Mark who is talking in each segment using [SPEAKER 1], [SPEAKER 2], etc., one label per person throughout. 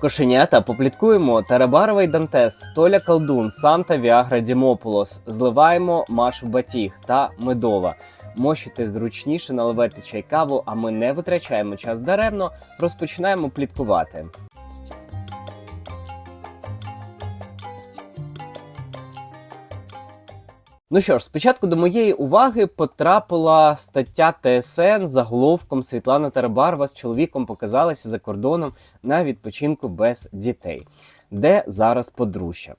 [SPEAKER 1] Кошенята попліткуємо Тарабарова й Дантес, Толя Колдун, Санта Віагра Дімополос, зливаємо Машу Батіг та Медова. Мощуйте зручніше, наливайте чай каву, а ми не витрачаємо час даремно, розпочинаємо пліткувати. Ну що ж, спочатку до моєї уваги потрапила стаття ТСН заголовком Світлана Тарабарова з чоловіком показалася за кордоном на відпочинку без дітей, де зараз подружжя.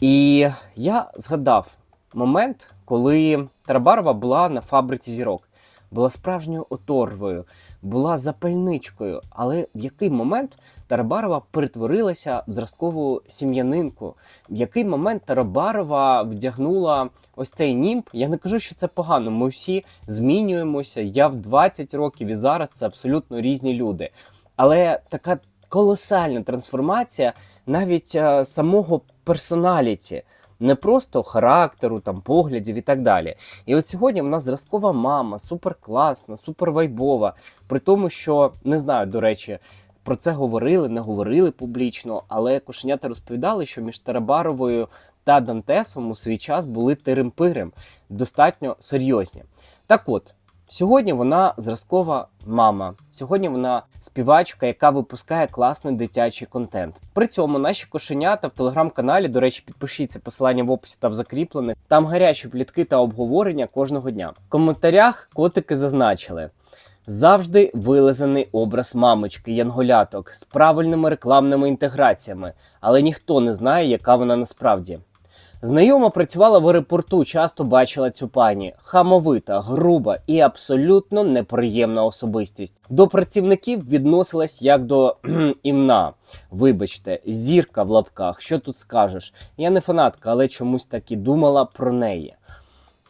[SPEAKER 1] І я згадав момент, коли Тарабарова була на фабриці зірок, була справжньою оторвою, була запальничкою. Але в який момент Тарабарова перетворилася в зразкову сім'янинку? В який момент Тарабарова вдягнула ось цей німб? Я не кажу, що це погано. Ми всі змінюємося. Я в 20 років і зараз це абсолютно різні люди. Але така колосальна трансформація навіть е, самого персоналіті. Не просто характеру, там поглядів і так далі. І от сьогодні вона зразкова мама, суперкласна, супервайбова. При тому, що не знаю, до речі, про це говорили, не говорили публічно, але кошенята розповідали, що між Тарабаровою та Дантесом у свій час були тирим-пирим, достатньо серйозні. Так от. Сьогодні вона зразкова мама. Сьогодні вона співачка, яка випускає класний дитячий контент. При цьому наші кошенята в телеграм-каналі, до речі, підпишіться посилання в описі та в закріплених. Там гарячі плітки та обговорення кожного дня. В коментарях котики зазначили. Завжди вилизаний образ мамочки, янголяток з правильними рекламними інтеграціями, але ніхто не знає, яка вона насправді. Знайома працювала в аеропорту, часто бачила цю пані. Хамовита, груба і абсолютно неприємна особистість. До працівників відносилась як до імна. Вибачте, зірка в лапках. Що тут скажеш? Я не фанатка, але чомусь так думала про неї.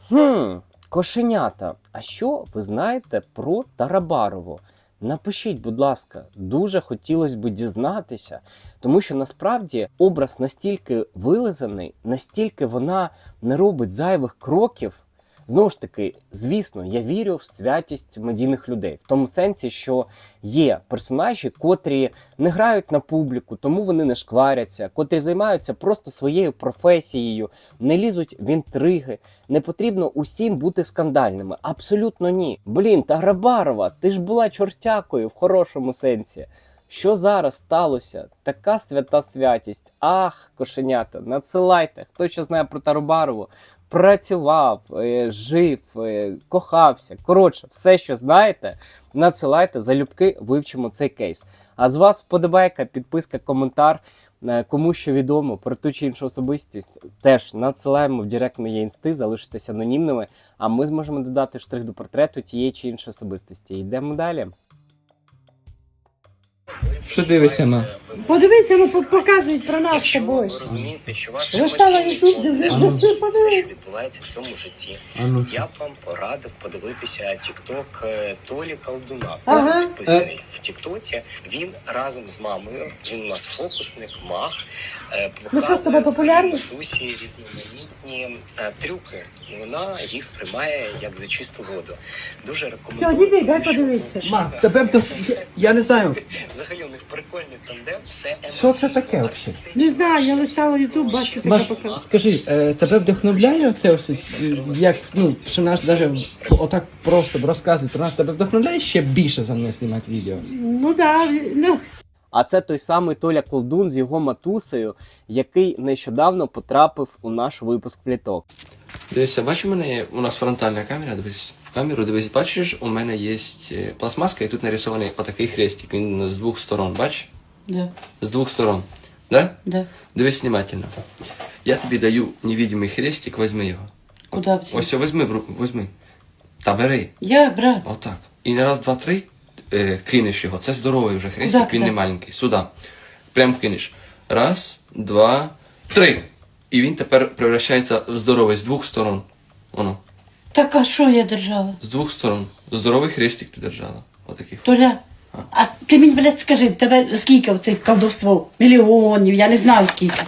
[SPEAKER 1] Хм, кошенята. А що ви знаєте про Тарабарову? Напишіть, будь ласка, дуже хотілося б дізнатися, тому що насправді образ настільки вилизаний, настільки вона не робить зайвих кроків. Знову ж таки, звісно, я вірю в святість медійних людей, в тому сенсі, що є персонажі, котрі не грають на публіку, тому вони не шкваряться, котрі займаються просто своєю професією, не лізуть в інтриги. Не потрібно усім бути скандальними. Абсолютно ні. Блін, та Грабарова, ти ж була чортякою в хорошому сенсі. Що зараз сталося? Така свята святість. Ах, кошенята, надсилайте. Хто що знає про Тарабарову, працював, е, жив, е, кохався. Коротше, все, що знаєте, надсилайте залюбки, вивчимо цей кейс. А з вас вподобайка, підписка, коментар. Е, Кому що відомо про ту чи іншу особистість, теж надсилаємо в директ моєї інсти, залишитися анонімними, а ми зможемо додати штрих до портрету тієї чи іншої особистості. Йдемо далі.
[SPEAKER 2] Що дивишся, ма?
[SPEAKER 3] Подивися, ну показують про нас з
[SPEAKER 4] Якщо
[SPEAKER 3] тобою.
[SPEAKER 4] ви розумієте, що ваш
[SPEAKER 3] Ви
[SPEAKER 4] емоційний фон
[SPEAKER 3] дивлюсь,
[SPEAKER 4] бачить все,
[SPEAKER 3] подивись.
[SPEAKER 4] що відбувається в цьому житті,
[SPEAKER 2] А ну
[SPEAKER 4] я б вам порадив подивитися TikTok е, Толі Колдуна.
[SPEAKER 3] Ага.
[SPEAKER 4] Підписаний в Тіктоці. Він разом з мамою. Він у нас фокусник, маг. е,
[SPEAKER 3] Ну, просто ви
[SPEAKER 4] Показує
[SPEAKER 3] популярні?
[SPEAKER 4] своїй матусі різноманітні е, трюки, і вона їх сприймає як за чисту воду. Дуже рекомендую.
[SPEAKER 3] Все, діти, дай
[SPEAKER 4] що
[SPEAKER 3] подивитися.
[SPEAKER 2] Ма, я, я не знаю.
[SPEAKER 4] Взагалі у них прикольний тандем, все
[SPEAKER 2] Що це таке взагалі?
[SPEAKER 4] артистично.
[SPEAKER 3] Не знаю, я листала Ютуб, бачу, така
[SPEAKER 2] Маш,
[SPEAKER 3] показує.
[SPEAKER 2] скажи, е, тебе вдохновляє це все, як, ну, що нас навіть отак просто розказують про нас, тебе вдохновляє ще більше за мною знімати відео?
[SPEAKER 3] Ну да, ну,
[SPEAKER 1] А це той самий Толя Колдун з його матусею, який нещодавно потрапив у наш випуск пліток.
[SPEAKER 5] Дивися, бачиш, мене у нас фронтальна камера, дивись камеру, дивись, бачиш, у мене є е, пластмаска, і тут нарисований отакий хрестик. Він з двох сторон, бачиш?
[SPEAKER 3] да,
[SPEAKER 5] З двох сторон. Да?
[SPEAKER 3] да.
[SPEAKER 5] Дивись внимательно. Я тобі даю невидимий хрестик, візьми його.
[SPEAKER 3] Куда взяти?
[SPEAKER 5] Ось його візьми, в. Та бери.
[SPEAKER 3] Я, брат.
[SPEAKER 5] Отак. І на раз, два, три е, кинеш його. Це здоровий вже хрестик,
[SPEAKER 3] Куда,
[SPEAKER 5] він не маленький. Сюди. Прям кинеш. Раз, два, три. І він тепер превращається в здоровий з двох сторон. Воно.
[SPEAKER 6] Так а що я держала?
[SPEAKER 5] З двох сторон. Здоровий хрестик ти держала. Отакий.
[SPEAKER 6] Толя, а ти мені, блядь, скажи, в тебе скільки цих колдовство? Мільйонів, я не знаю скільки.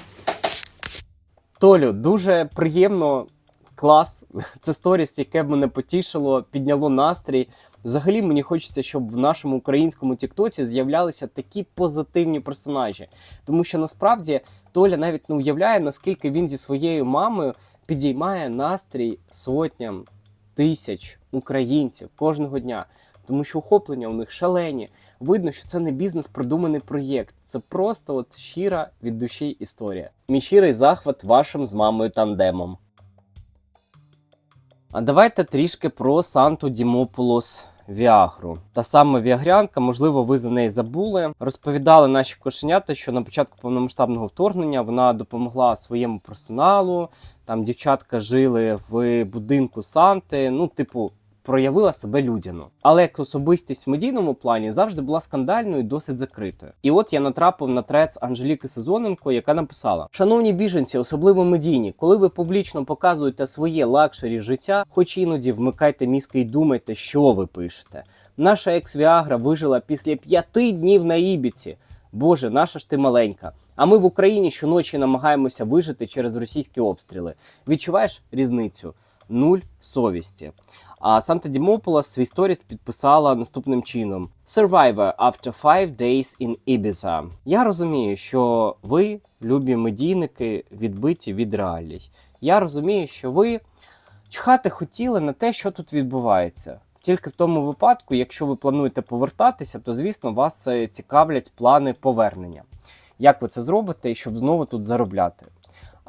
[SPEAKER 1] Толю, дуже приємно, клас. Це сторіс, яке б мене потішило, підняло настрій. Взагалі мені хочеться, щоб в нашому українському Тіктоці з'являлися такі позитивні персонажі. Тому що насправді Толя навіть не уявляє, наскільки він зі своєю мамою підіймає настрій сотням тисяч українців кожного дня. Тому що охоплення у них шалені. Видно, що це не бізнес продуманий проєкт. Це просто от щира від душі історія. Мій щирий захват вашим з мамою тандемом. А давайте трішки про Санту Дімополос Віагру. Та сама Віагрянка, можливо, ви за неї забули. Розповідали наші кошенята, що на початку повномасштабного вторгнення вона допомогла своєму персоналу. Там дівчатка жили в будинку Санти. Ну, типу, проявила себе людяно. Але як особистість в медійному плані завжди була скандальною і досить закритою. І от я натрапив на трец Анжеліки Сезоненко, яка написала: Шановні біженці, особливо медійні, коли ви публічно показуєте своє лакшері життя, хоч іноді вмикайте мізки і думайте, що ви пишете. Наша екс-Віагра вижила після п'яти днів на Ібіці. Боже, наша ж ти маленька. А ми в Україні щоночі намагаємося вижити через російські обстріли. Відчуваєш різницю? Нуль совісті. А Санта Дімополос свій сторіс підписала наступним чином: Survivor after five days in Ibiza. Я розумію, що ви, любі медійники, відбиті від реалій. Я розумію, що ви чхати хотіли на те, що тут відбувається. Тільки в тому випадку, якщо ви плануєте повертатися, то звісно вас е, цікавлять плани повернення. Як ви це зробите, щоб знову тут заробляти?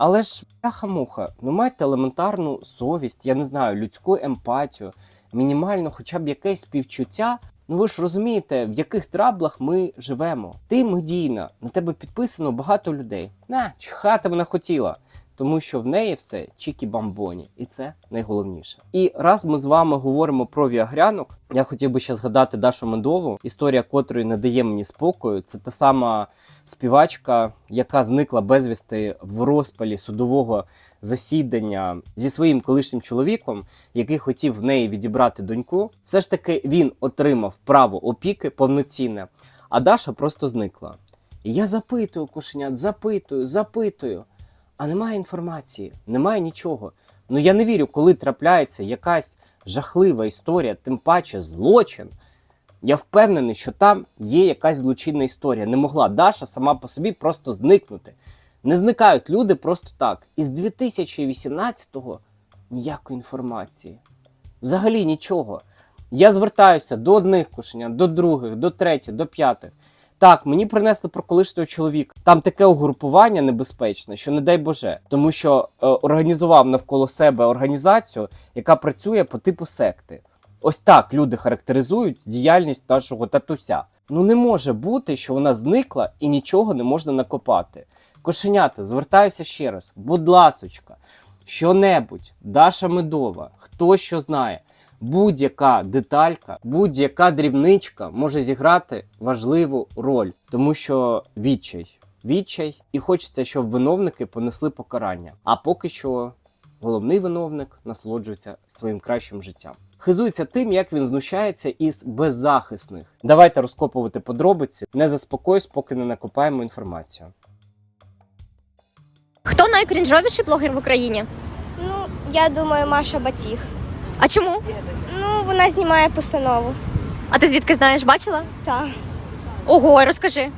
[SPEAKER 1] Але ж бляха-муха, ну майте елементарну совість, я не знаю, людську емпатію, мінімально хоча б якесь співчуття. Ну ви ж розумієте, в яких траблах ми живемо. Ти медійна, на тебе підписано багато людей. На, чхати вона хотіла. Тому що в неї все чікі-бамбоні, і це найголовніше. І раз ми з вами говоримо про віагрянок, я хотів би ще згадати Дашу Медову, історія котрої не дає мені спокою. Це та сама співачка, яка зникла безвісти в розпалі судового засідання зі своїм колишнім чоловіком, який хотів в неї відібрати доньку. Все ж таки він отримав право опіки повноцінне, а Даша просто зникла. І я запитую кошенят, запитую, запитую. А немає інформації, немає нічого. Ну я не вірю, коли трапляється якась жахлива історія, тим паче злочин. Я впевнений, що там є якась злочинна історія. Не могла Даша сама по собі просто зникнути. Не зникають люди просто так. Із 2018-го ніякої інформації. Взагалі нічого. Я звертаюся до одних кошенят, до других, до третіх, до п'ятих. Так, мені принесли про колишнього чоловіка. Там таке угрупування небезпечне, що не дай Боже, тому що е, організував навколо себе організацію, яка працює по типу секти. Ось так люди характеризують діяльність нашого татуся. Ну не може бути, що вона зникла і нічого не можна накопати. Кошенята, звертаюся ще раз, будь ласочка, що-небудь, Даша Медова, хто що знає, будь-яка деталька, будь-яка дрібничка може зіграти важливу роль, тому що відчай, відчай, і хочеться, щоб виновники понесли покарання. А поки що головний виновник насолоджується своїм кращим життям. Хизується тим, як він знущається із беззахисних. Давайте розкопувати подробиці. Не заспокоюсь, поки не накопаємо інформацію.
[SPEAKER 7] Хто найкрінжовіший блогер в Україні?
[SPEAKER 8] Ну, я думаю, Маша Батіг.
[SPEAKER 7] А чому?
[SPEAKER 8] Ну, вона знімає постанову.
[SPEAKER 7] А ти звідки знаєш, бачила?
[SPEAKER 8] Так.
[SPEAKER 7] Ого, розкажи.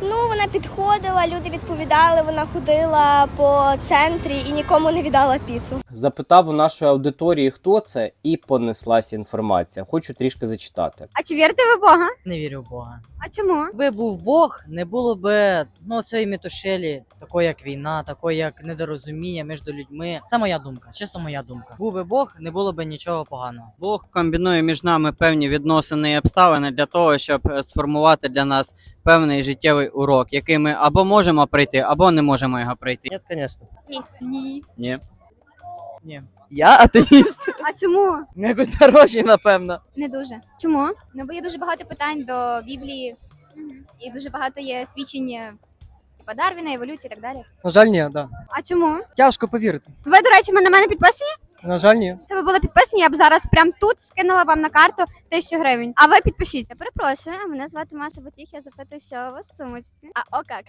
[SPEAKER 8] Ну, вона підходила, люди відповідали, вона ходила по центрі і нікому не віддала піцу.
[SPEAKER 1] Запитав у нашої аудиторії, хто це, і понеслася інформація. Хочу трішки зачитати.
[SPEAKER 7] А чи вірите ви в Бога?
[SPEAKER 9] Не вірю в Бога.
[SPEAKER 7] А чому?
[SPEAKER 9] Якби був Бог, не було би ну цієї метушелі, такої як війна, такої як недорозуміння між людьми. Це моя думка, чисто моя думка. Був би Бог, не було б нічого поганого.
[SPEAKER 10] Бог комбінує між нами певні відносини і обставини для того, щоб е, сформувати для нас певний життєвий урок, який ми або можемо пройти, або не можемо його пройти.
[SPEAKER 9] Ні, звісно.
[SPEAKER 7] Ні. Ні.
[SPEAKER 10] Ні.
[SPEAKER 9] Ні. Я атеїст.
[SPEAKER 7] А чому?
[SPEAKER 9] Ну, Якось дорожчий, напевно.
[SPEAKER 7] Не дуже. Чому? Ну бо є дуже багато питань до Біблії, і дуже багато є свідчень типа Дарвіна, еволюції і так далі.
[SPEAKER 11] На жаль, ні, да.
[SPEAKER 7] А чому?
[SPEAKER 11] Тяжко повірити.
[SPEAKER 7] Ви, до речі, на мене підписані?
[SPEAKER 11] На жаль, ні.
[SPEAKER 7] Якщо ви були підписані, я б зараз прямо тут скинула вам на карту тисячу гривень. А ви підпишіться. Перепрошую, а мене звати Маша Батіх, я запитую, що у вас в сумочці. А о як?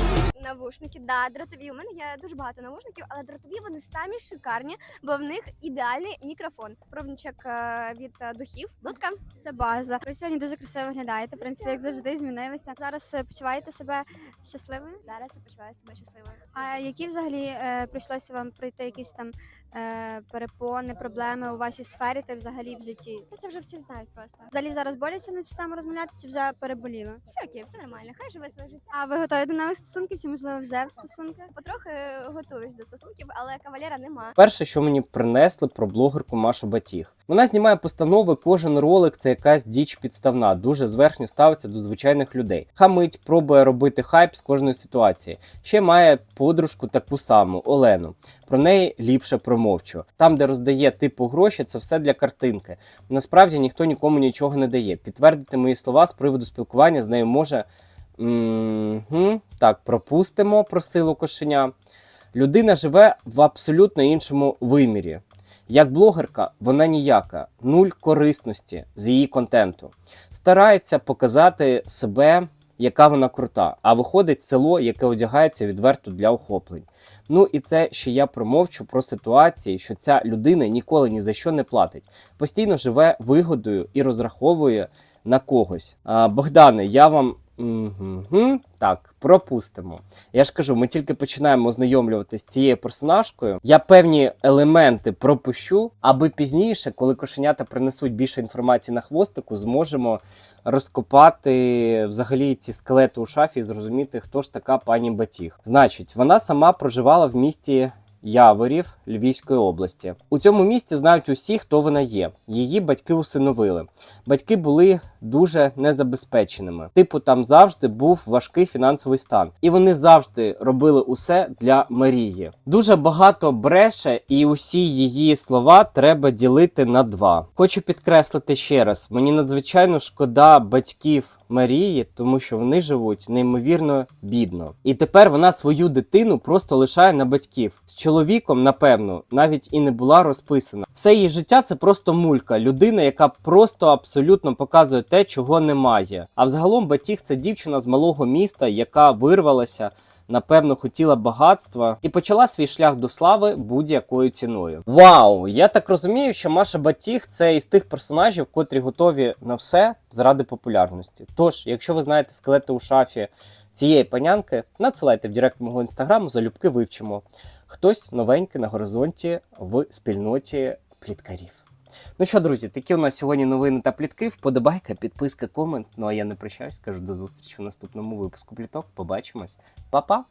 [SPEAKER 8] Навушники, да, дротові. У мене є дуже багато навушників, але дротові вони самі шикарні, бо в них ідеальний мікрофон. Пробничок е, від е, духів. Дудка.
[SPEAKER 7] Це база. Ви сьогодні дуже красиво виглядаєте. В принципі, як завжди, змінилися. Зараз е, почуваєте себе щасливою.
[SPEAKER 8] Зараз я почуваю себе щасливою.
[SPEAKER 7] А які взагалі е, прийшлося вам пройти якісь там е, перепони, проблеми у вашій сфері та взагалі в житті?
[SPEAKER 8] Про це вже всі знають просто.
[SPEAKER 7] Взагалі зараз боляче на цю тему розмовляти чи вже переболіло?
[SPEAKER 8] Все окей, все нормально. Хай живе своє життя.
[SPEAKER 7] А ви готові до нових стосунків чи можливо вже в стосунках?
[SPEAKER 8] Потрохи готуюсь до стосунків, але кавалера нема.
[SPEAKER 1] Перше, що мені принесли про блогерку Машу Батіг. Вона знімає постанови, кожен ролик це якась діч підставна, дуже зверхньо ставиться до звичайних людей. Хамить, пробує робити хайп з кожної ситуації. Ще має подружку таку саму Олену. Про неї ліпше промовчу. Там, де роздає типу гроші, це все для картинки. Насправді ніхто нікому нічого не дає. Підтвердити мої слова з приводу спілкування з нею може. Мгм. Так, пропустимо про силу кошеня. Людина живе в абсолютно іншому вимірі. Як блогерка, вона ніяка, нуль корисності з її контенту. Старається показати себе, яка вона крута, а виходить село, яке одягається відверто для охоплень. Ну і це ще я промовчу про ситуації, що ця людина ніколи ні за що не платить, постійно живе вигодою і розраховує на когось. А, Богдане, я вам. Угу. Так, пропустимо. Я ж кажу, ми тільки починаємо ознайомлюватися з цією персонажкою. Я певні елементи пропущу, аби пізніше, коли кошенята принесуть більше інформації на хвостику, зможемо розкопати взагалі ці скелети у шафі і зрозуміти, хто ж така пані Батіг. Значить, вона сама проживала в місті. Яворів Львівської області. У цьому місті знають усі, хто вона є. Її батьки усиновили. Батьки були дуже незабезпеченими. Типу, там завжди був важкий фінансовий стан, і вони завжди робили усе для Марії. Дуже багато бреше, і усі її слова треба ділити на два. Хочу підкреслити ще раз: мені надзвичайно шкода батьків Марії, тому що вони живуть неймовірно бідно. І тепер вона свою дитину просто лишає на батьків. З чоловіком, напевно, навіть і не була розписана. Все її життя це просто мулька, людина, яка просто абсолютно показує те, чого немає. А взагалом Батіг це дівчина з малого міста, яка вирвалася. Напевно, хотіла багатства і почала свій шлях до слави будь-якою ціною. Вау! Я так розумію, що Маша Батіг це із тих персонажів, котрі готові на все заради популярності. Тож, якщо ви знаєте скелети у шафі цієї панянки, надсилайте в директ мого інстаграму, залюбки вивчимо. Хтось новенький на горизонті в спільноті пліткарів. Ну що, друзі, такі у нас сьогодні новини та плітки. Вподобайка, підписка, комент. Ну а я не прощаюсь, кажу до зустрічі в наступному випуску пліток. Побачимось. Па-па!